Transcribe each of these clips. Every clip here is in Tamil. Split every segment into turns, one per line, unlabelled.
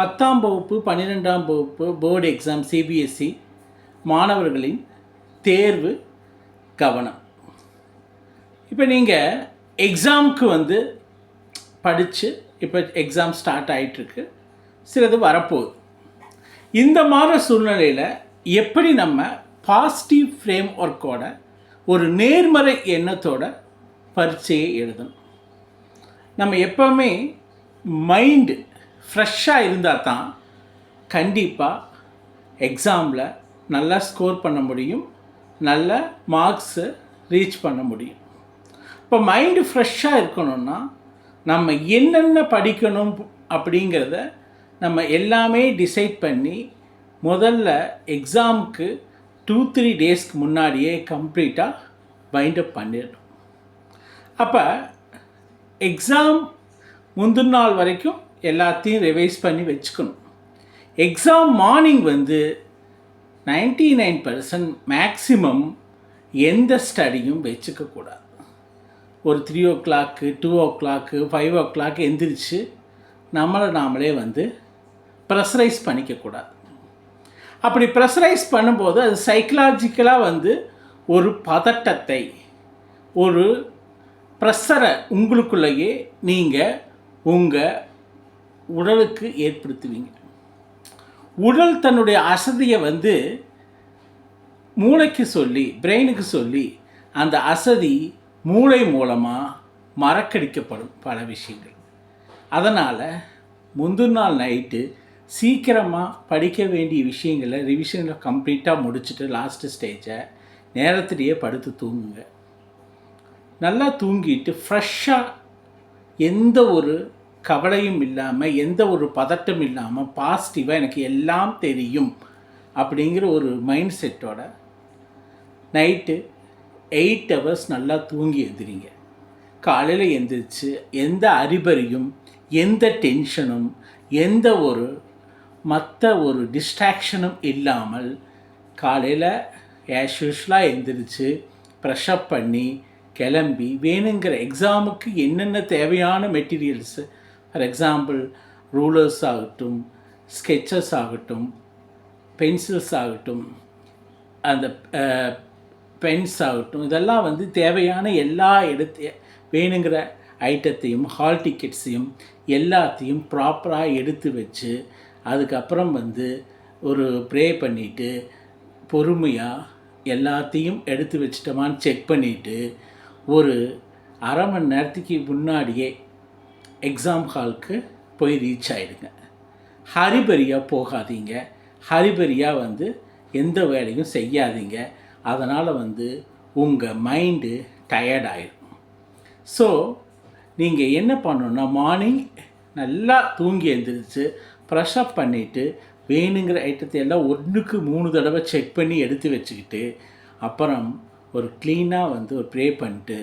பத்தாம் வகுப்பு பன்னிரெண்டாம் வகுப்பு போர்டு எக்ஸாம் சிபிஎஸ்சி மாணவர்களின் தேர்வு கவனம். இப்போ நீங்கள் எக்ஸாமுக்கு வந்து படித்து இப்போ எக்ஸாம் ஸ்டார்ட் ஆகிட்டுருக்கு சிலது வரப்போகுது. இந்த மாதிரி சூழ்நிலையில் எப்படி நம்ம பாசிட்டிவ் ஃப்ரேம் ஒர்க்கோட ஒரு நேர்மறை எண்ணத்தோட பரீட்சையை எழுதணும்? நம்ம எப்போவுமே மைண்டு ஃப்ரெஷ்ஷாக இருந்தால் தான் கண்டிப்பாக எக்ஸாமில் நல்லா ஸ்கோர் பண்ண முடியும். நல்ல மார்க்ஸு ரீச் பண்ண முடியும். இப்போ மைண்டு ஃப்ரெஷ்ஷாக இருக்கணும்னா நம்ம என்னென்ன படிக்கணும் அப்படிங்கிறத நம்ம எல்லாமே டிசைட் பண்ணி முதல்ல எக்ஸாமுக்கு டூ த்ரீ டேஸ்க்கு முன்னாடியே கம்ப்ளீட்டாக பைண்டப் பண்ணிடணும். அப்போ எக்ஸாம் முந்தின நாள் வரைக்கும் எல்லாத்தையும் ரிவைஸ் பண்ணி வச்சுக்கணும். எக்ஸாம் மார்னிங் வந்து நைன்டி நைன் பர்சன்ட் மேக்ஸிமம் எந்த ஸ்டடியும் வச்சுக்கக்கூடாது ஒரு three o'clock two o'clock five o'clock எந்திரிச்சு நம்மளை நாமளே வந்து ப்ரெஷரைஸ் பண்ணிக்கக்கூடாது அப்படி ப்ரெஷரைஸ் பண்ணும்போது அது சைக்கலாஜிக்கலாக வந்து ஒரு பதட்டத்தை ஒரு ப்ரெஷரை உங்களுக்குள்ளேயே நீங்கள் உங்கள் உடலுக்கு ஏற்படுத்துவீங்க. உடல் தன்னுடைய அசதியை வந்து மூளைக்கு சொல்லி பிரெயினுக்கு சொல்லி அந்த அசதி மூளை மூலமாக மறக்கடிக்கப்படும் பல விஷயங்கள். அதனால் முந்தின நாள் நைட்டு சீக்கிரமாக படிக்க வேண்டிய விஷயங்களை ரிவிஷனில் கம்ப்ளீட்டாக முடிச்சுட்டு லாஸ்ட்டு ஸ்டேஜை நேரத்திலேயே படுத்து தூங்குங்க. நல்லா தூங்கிட்டு ஃப்ரெஷ்ஷாக எந்த ஒரு கவலையும் இல்லாமல் எந்த ஒரு பதட்டம் இல்லாமல் பாசிட்டிவாக எனக்கு எல்லாம் தெரியும் அப்படிங்கிற ஒரு மைண்ட் செட்டோட நைட்டு எயிட் ஹவர்ஸ் நல்லா தூங்கி எழுந்திரிங்க காலையில் எந்திரிச்சு எந்த அறிபறியும் எந்த டென்ஷனும் எந்த ஒரு மற்ற ஒரு டிஸ்ட்ராக்ஷனும் இல்லாமல் காலையில் ஆஸ் யூஸ்வலாக எழுந்திரிச்சு ப்ரெஷ்அப் பண்ணி கிளம்பி வேணுங்கிற எக்ஸாமுக்கு என்னென்ன தேவையான மெட்டீரியல்ஸு ஃபார் எக்ஸாம்பிள் ரூலர்ஸ் ஆகட்டும் ஸ்கெச்சஸ் ஆகட்டும் பென்சில்ஸ் ஆகட்டும் அந்த பென்ஸ் uh, ஆகட்டும் இதெல்லாம் வந்து தேவையான எல்லா இடத்த வேணுங்கிற ஐட்டத்தையும் ஹால் டிக்கெட்ஸையும் எல்லாத்தையும் ப்ராப்பராக எடுத்து வச்சு அதுக்கப்புறம் வந்து ஒரு ப்ரே பண்ணிவிட்டு பொறுமையாக எல்லாத்தையும் எடுத்து வச்சிட்டோமான்னு செக் பண்ணிவிட்டு ஒரு அரை மணி நேரத்துக்கு முன்னாடியே எக்ஸாம் ஹாலுக்கு போய் ரீச் ஆகிடுங்க ஹரிபரியாக போகாதீங்க. ஹரிபரியாக வந்து எந்த வேலையும் செய்யாதீங்க. அதனால் வந்து உங்கள் மைண்டு டயர்ட் ஸோ நீங்கள் என்ன பண்ணணுன்னா மார்னிங் நல்லா தூங்கி எழுந்திரிச்சு ப்ரெஷ்அப் பண்ணிவிட்டு வேணுங்கிற ஐட்டத்தை எல்லாம் ஒன்றுக்கு மூணு தடவை செக் பண்ணி எடுத்து வச்சுக்கிட்டு அப்புறம் ஒரு க்ளீனாக வந்து ஒரு ப்ரே பண்ணிட்டு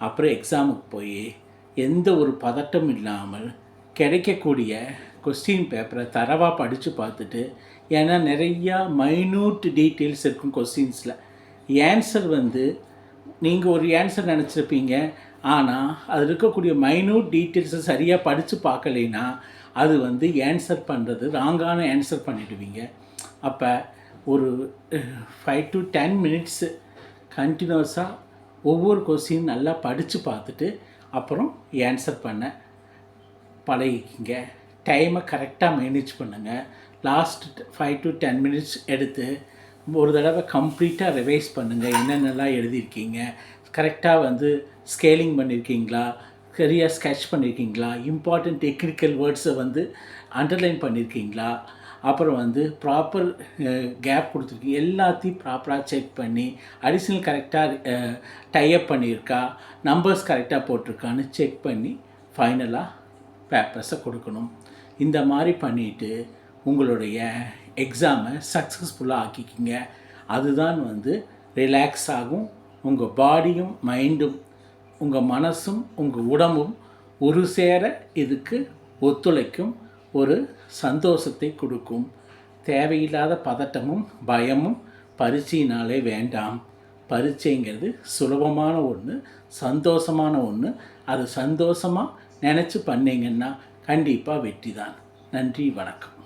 அப்புறம் எக்ஸாமுக்கு போய் எந்த ஒரு பதட்டம் இல்லாமல் கிடைக்கக்கூடிய கொஸ்டின் பேப்பரை தரவாக படித்து பார்த்துட்டு ஏன்னா நிறையா மைனூட் டீட்டெயில்ஸ் இருக்கும் கொஸ்டின்ஸில் ஆன்சர் வந்து நீங்கள் ஒரு ஆன்சர் நினச்சிருப்பீங்க ஆனால் அது இருக்கக்கூடிய மைனூட் டீட்டெயில்ஸை சரியாக படித்து பார்க்கலைன்னா அது வந்து ஆன்சர் பண்ணுறது ராங்கான ஆன்சர் பண்ணிடுவீங்க. அப்போ ஒரு ஃபைவ் டு டென் மினிட்ஸு கண்டினியூஸாக ஒவ்வொரு கொஸ்டின் நல்லா படித்து பார்த்துட்டு அப்புறம் ஆன்சர் பண்ண பழகிக்கிங்க. டைமை கரெக்டாக மேனேஜ் பண்ணுங்கள் last five to ten minutes எடுத்து ஒரு தடவை கம்ப்ளீட்டாக ரிவைஸ் பண்ணுங்கள் என்னென்னலாம் எழுதியிருக்கீங்க? கரெக்டாக வந்து ஸ்கேலிங் பண்ணியிருக்கீங்களா? சரியாக ஸ்கெட்ச் பண்ணியிருக்கீங்களா? இம்பார்ட்டண்ட் டெக்னிக்கல் வேர்ட்ஸை வந்து அண்டர்லைன் பண்ணியிருக்கீங்களா? அப்புறம் வந்து ப்ராப்பர் கேப் கொடுத்துருக்கீங்க எல்லாத்தையும் ப்ராப்பராக செக் பண்ணி அடிஷ்னல் கரெக்டாக டைப் பண்ணியிருக்கா நம்பர்ஸ் கரெக்டாக போட்டிருக்கான்னு செக் பண்ணி ஃபைனலாக பேப்பர்ஸை கொடுக்கணும். இந்த மாதிரி பண்ணிவிட்டு உங்களுடைய எக்ஸாமை சக்ஸஸ்ஃபுல்லாக ஆக்கிக்கிங்க. அதுதான் வந்து ரிலாக்ஸ் ஆகும். உங்கள் பாடியும் மைண்டும் உங்கள் மனசும் உங்கள் உடம்பும் ஒரு சேர இதுக்கு ஒத்துழைக்கும். ஒரு சந்தோஷத்தை கொடுக்கும். தேவையில்லாத பதட்டமும் பயமும் பரீட்சையினாலே வேண்டாம். பரீட்சைங்கிறது சுலபமான ஒன்று சந்தோஷமான ஒன்று அது சந்தோஷமாக நினச்சி பண்ணிங்கன்னா கண்டிப்பாக வெற்றி தான் நன்றி வணக்கம்.